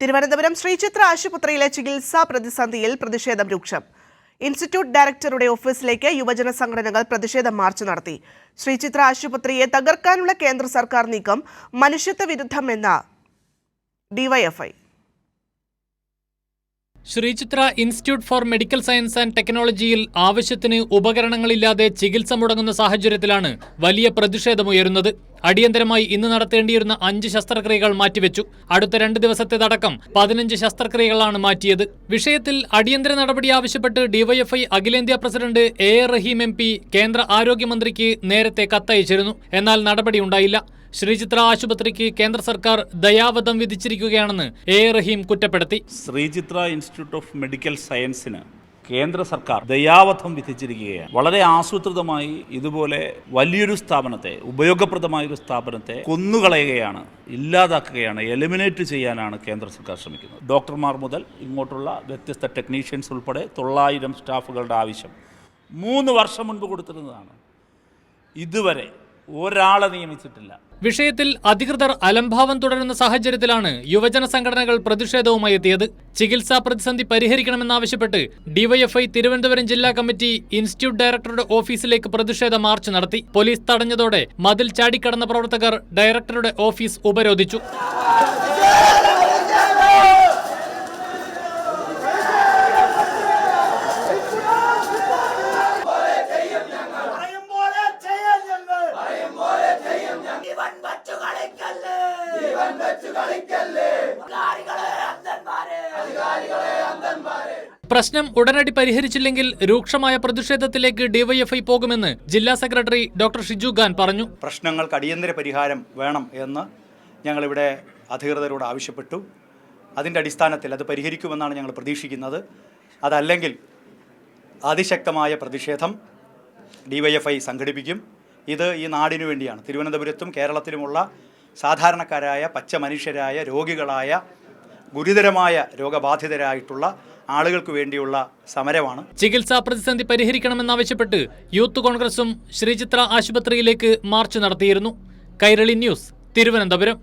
തിരുവനന്തപുരം ശ്രീചിത്ര ആശുപത്രിയിലെ ചികിത്സാ പ്രതിസന്ധിയിൽ പ്രതിഷേധം രൂക്ഷം. ഇൻസ്റ്റിറ്റ്യൂട്ട് ഡയറക്ടറുടെ ഓഫീസിലേക്ക് യുവജന സംഘടനകൾ പ്രതിഷേധ മാർച്ച് നടത്തി. ശ്രീചിത്ര ആശുപത്രിയെ തകർക്കാനുള്ള കേന്ദ്ര സർക്കാർ നീക്കം മനുഷ്യത്വ വിരുദ്ധമെന്ന DYFI. Sreechitra institute for medical science and ടെക്നോളജിയിൽ ആവശ്യത്തിന് ഉപകരണങ്ങളില്ലാതെ ചികിത്സ മുടങ്ങുന്ന സാഹചര്യത്തിലാണ് വലിയ പ്രതിഷേധമുയരുന്നത്. അടിയന്തരമായി ഇന്ന് നടത്തേണ്ടിയിരുന്ന അഞ്ച് ശസ്ത്രക്രിയകൾ മാറ്റിവെച്ചു. അടുത്ത രണ്ട് ദിവസത്തെ ദിവസത്തേതടക്കം പതിനഞ്ച് ശസ്ത്രക്രിയകളാണ് മാറ്റിയത്. വിഷയത്തിൽ അടിയന്തര നടപടി ആവശ്യപ്പെട്ട് ഡിവൈഎഫ്ഐ അഖിലേന്ത്യാ president A A Rahim M P കേന്ദ്ര ആരോഗ്യമന്ത്രിക്ക് നേരത്തെ കത്തയച്ചിരുന്നു. എന്നാൽ നടപടി ഉണ്ടായില്ല. ശ്രീചിത്ര ആശുപത്രിക്ക് കേന്ദ്ര സർക്കാർ ദയാവധം വിധിച്ചിരിക്കുകയാണെന്ന് എ റഹീം കുറ്റപ്പെടുത്തി. ശ്രീചിത്ര ഇൻസ്റ്റിറ്റ്യൂട്ട് ഓഫ് മെഡിക്കൽ സയൻസിന് കേന്ദ്ര സർക്കാർ ദയാവധം വിധിച്ചിരിക്കുകയാണ്. വളരെ ആസൂത്രിതമായി ഇതുപോലെ വലിയൊരു സ്ഥാപനത്തെ ഉപയോഗപ്രദമായ ഒരു സ്ഥാപനത്തെ കൊന്നുകളയുകയാണ് ഇല്ലാതാക്കുകയാണ് എലിമിനേറ്റ് ചെയ്യാനാണ് കേന്ദ്ര സർക്കാർ ശ്രമിക്കുന്നത്. ഡോക്ടർമാർ മുതൽ ഇങ്ങോട്ടുള്ള വ്യത്യസ്ത ടെക്നീഷ്യൻസ് ഉൾപ്പെടെ തൊള്ളായിരം സ്റ്റാഫുകളുടെ ആവശ്യം മൂന്ന് വർഷം മുൻപ് കൊടുത്തിരുന്നതാണ്. ഇതുവരെ ഒരാളെ നിയമിച്ചിട്ടില്ല. വിഷയത്തിൽ അധികൃതർ അലംഭാവം തുടരുന്ന സാഹചര്യത്തിലാണ് യുവജന സംഘടനകൾ പ്രതിഷേധവുമായി എത്തിയത്. ചികിത്സാ പ്രതിസന്ധി പരിഹരിക്കണമെന്നാവശ്യപ്പെട്ട് ഡിവൈഎഫ്ഐ തിരുവനന്തപുരം ജില്ലാ കമ്മിറ്റി ഇൻസ്റ്റിറ്റ്യൂട്ട് ഡയറക്ടറുടെ ഓഫീസിലേക്ക് പ്രതിഷേധ മാർച്ച് നടത്തി. പോലീസ് തടഞ്ഞതോടെ മതിൽ ചാടിക്കടന്ന പ്രവർത്തകർ ഡയറക്ടറുടെ ഓഫീസ് ഉപരോധിച്ചു. കളിക്കല്ലേ? ഇവൻ വെച്ചു കളിക്കല്ലേ? അധികാരികളെ അന്തന്മാരെ അധികാരികളെ അന്തന്മാരെ പ്രശ്നം ഉടനടി പരിഹരിച്ചില്ലെങ്കിൽ രൂക്ഷമായ പ്രതിഷേധത്തിലേക്ക് ഡിവൈഎഫ്ഐ പോകുമെന്ന് ജില്ലാ സെക്രട്ടറി ഡോക്ടർ ഷിജു ഖാൻ പറഞ്ഞു. പ്രശ്നങ്ങൾക്ക് അടിയന്തര പരിഹാരം വേണം എന്ന് ഞങ്ങളിവിടെ അധികൃതരോട് ആവശ്യപ്പെട്ടു. അതിന്റെ അടിസ്ഥാനത്തിൽ അത് പരിഹരിക്കുമെന്നാണ് ഞങ്ങൾ പ്രതീക്ഷിക്കുന്നത്. അതല്ലെങ്കിൽ അതിശക്തമായ പ്രതിഷേധം ഡിവൈഎഫ്ഐ സംഘടിപ്പിക്കും. ഇത് ഈ നാടിനു വേണ്ടിയാണ്. തിരുവനന്തപുരത്തും കേരളത്തിലുമുള്ള സാധാരണക്കാരായ പച്ച മനുഷ്യരായ രോഗികളായ ഗുരുതരമായ രോഗബാധിതരായിട്ടുള്ള ആളുകൾക്ക് വേണ്ടിയുള്ള സമരമാണ്. ചികിത്സാ പ്രതിസന്ധി പരിഹരിക്കണമെന്നാവശ്യപ്പെട്ട് യൂത്ത് കോൺഗ്രസും ശ്രീചിത്ര ആശുപത്രിയിലേക്ക് മാർച്ച് നടത്തിയിരുന്നു. കൈരളി ന്യൂസ് തിരുവനന്തപുരം.